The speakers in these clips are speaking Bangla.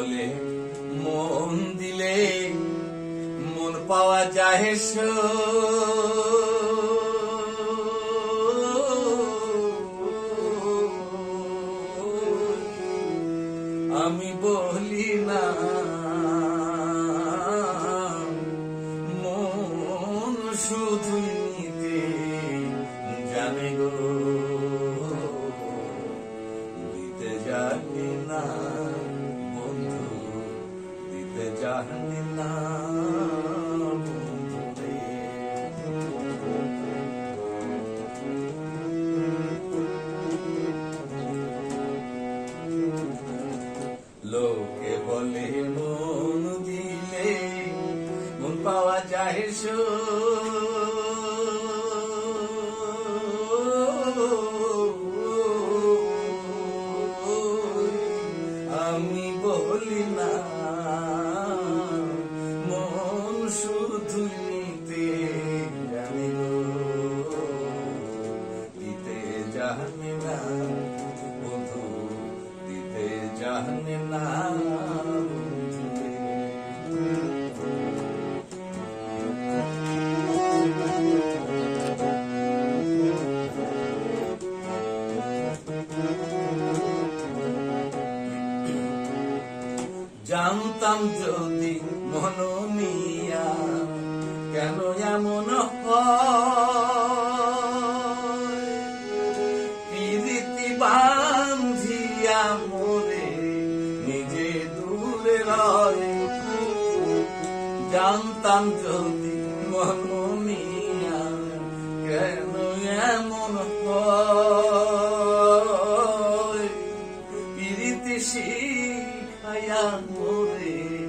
বলে, মন দিলে মন পাওয়া যায় আমি বলি না, মন শুধু নিতে জানে গো, দিতে না। দিতে জানি না লোকে বলে মন দিলে মন পাওয়া যায়। আমি বলি না নিতে জানি গো দিতে জানি না বন্ধু দিতে জানি না জানতাম যদি মনমিয়া কেন এমন হয় প্রীতি বান্ধিয়া মোরে নিজে দূরে রয় জানতাম যদি মনমিয়া কেন এমন হয় প্রীতি শিখায়া মোরে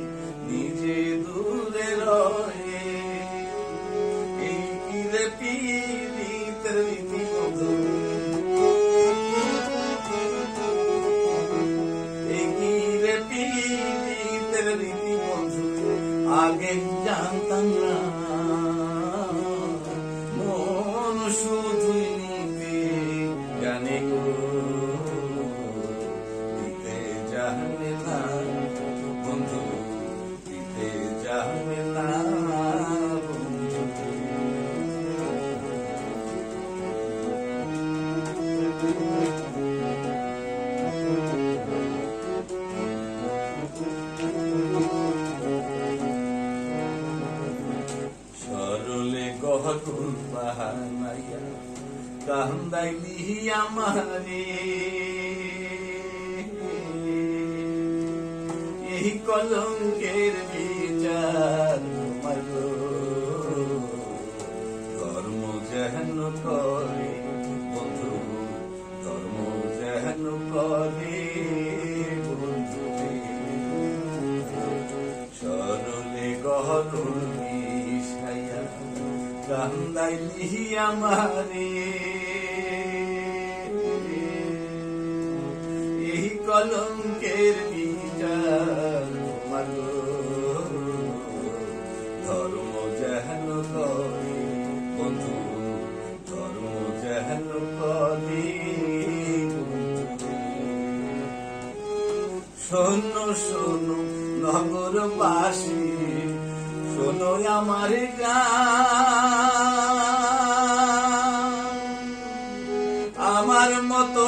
গহকুল বাহানাইয়া কান্দাইলি আমারে এই কলঙ্কের বিচার কান্দাইলি আমারে এই কলঙ্কের বিচার তোমার গো। ধর্ম যেন করে, বন্ধু, ধর্ম যেন করে শোনো শোনো, নগরবাসী শোনো আমার গান। আমার মতো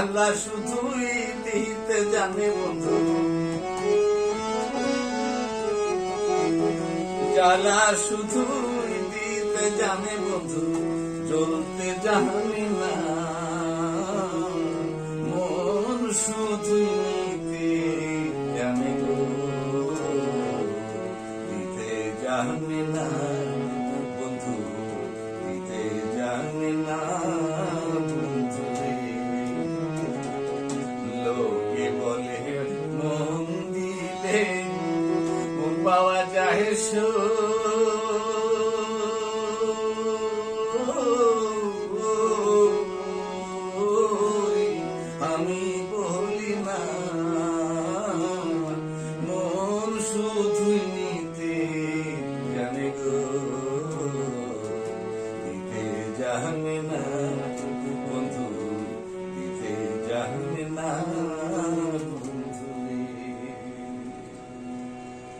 জ্বালা শুধুই দিতে জানে বন্ধু। জ্বালা শুধুই দিতে জানে বন্ধু। জ্বলতে জানি না। মন শুধু পাওয়া যায় আমি বলি না মন শুধু নিতে জানে গো নিতে জানে না।